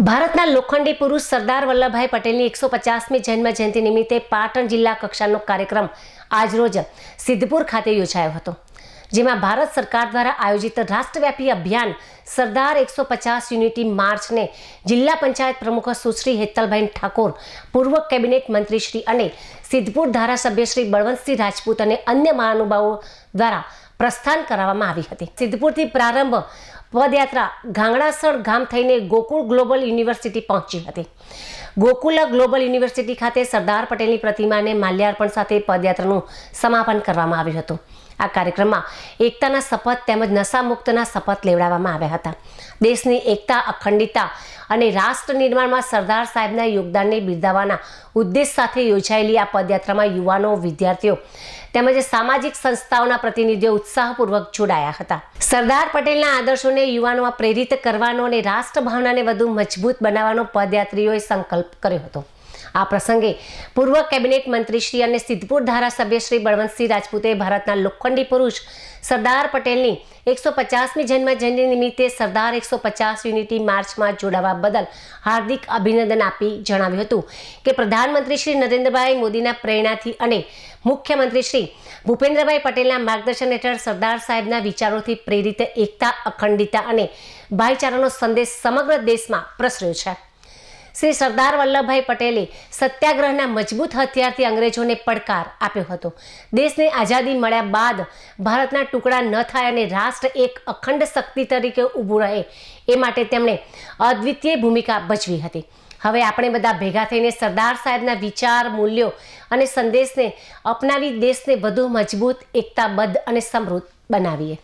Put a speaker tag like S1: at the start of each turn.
S1: ભારતના લોખંડી પુરુષ સરદાર વલ્લભભાઈ પટેલની એકસો પચાસમી જન્મ જયંતિ નિમિત્તે પાટણ જિલ્લા કક્ષાનો કાર્યક્રમ આજરોજ સિદ્ધપુર ખાતે યોજાયો હતો, જેમાં ભારત સરકાર દ્વારા આયોજિત રાષ્ટ્રવ્યાપી અભિયાન સરદાર એકસો પચાસ યુનિટી માર્ચને જિલ્લા પંચાયત પ્રમુખ સુશ્રી હેતલભાઈ ઠાકોર, પૂર્વ કેબિનેટ મંત્રી શ્રી અને સિદ્ધપુર ધારાસભ્ય શ્રી બળવંતસિંહ રાજપૂત અને અન્ય મહાનુભાવો દ્વારા પ્રસ્થાન કરાવવામાં આવી હતી. સિદ્ધપુરથી પ્રારંભ પદયાત્રા ગાંગડાસણ ગામ થઈને ગોકુળ ગ્લોબલ યુનિવર્સિટી પહોંચી હતી. ગોકુલ ગ્લોબલ યુનિવર્સિટી ખાતે સરદાર પટેલની પ્રતિમાને માલ્યાર્પણ સાથે પદયાત્રાનું સમાપન કરવામાં આવ્યું હતું. આ કાર્યક્રમમાં એકતાના શપથ તેમજ નશામુક્તના શપથ લેવડાવવામાં આવ્યા હતા. દેશની એકતા, અખંડિતતા અને રાષ્ટ્ર નિર્માણમાં સરદાર સાહેબના યોગદાનને બિરદાવવાના ઉદ્દેશ સાથે યોજાયેલી આ પદયાત્રામાં યુવાનો, વિદ્યાર્થીઓ તેમજ સામાજિક સંસ્થાઓના પ્રતિનિધિઓ ઉત્સાહપૂર્વક જોડાયા હતા. સરદાર પટેલના આદર્શોને યુવાનોમાં પ્રેરિત કરવાનો અને રાષ્ટ્રભાવનાને વધુ મજબૂત બનાવવાનો પદયાત્રીઓએ સંકલ્પ કર્યો હતો. આ પ્રસંગે પૂર્વ કેબિનેટ મંત્રી શ્રી અને સિદ્ધપુર ધારાસભ્ય શ્રી બળવંતસિંહ રાજપૂતે ભારતના લોખંડી પુરુષ સરદાર પટેલની એકસો પચાસમી જન્મજયંતિ નિમિત્તે સરદાર એકસો પચાસ યુનિટી માર્ચમાં જોડાવા બદલ હાર્દિક અભિનંદન આપી જણાવ્યું હતું કે પ્રધાનમંત્રી શ્રી નરેન્દ્રભાઈ મોદીના પ્રેરણાથી અને મુખ્યમંત્રી શ્રી ભૂપેન્દ્રભાઈ પટેલના માર્ગદર્શન હેઠળ સરદાર સાહેબના વિચારોથી પ્રેરિત એકતા, અખંડિતતા અને ભાઈચારાનો સંદેશ સમગ્ર દેશમાં પ્રસર્યો છે. શ્રી સરદાર વલ્લભભાઈ પટેલે સત્યાગ્રહના મજબૂત હથિયારથી અંગ્રેજોને પડકાર આપ્યો હતો. દેશને આઝાદી મળ્યા બાદ ભારતના ટુકડા ન થાય અને રાષ્ટ્ર એક અખંડ શક્તિ તરીકે ઊભું રહે એ માટે તેમણે અદ્વિતીય ભૂમિકા ભજવી હતી. હવે આપણે બધા ભેગા થઈને સરદાર સાહેબના વિચાર, મૂલ્યો અને સંદેશને અપનાવી દેશને વધુ મજબૂત, એકતાબદ્ધ અને સમૃદ્ધ બનાવીએ.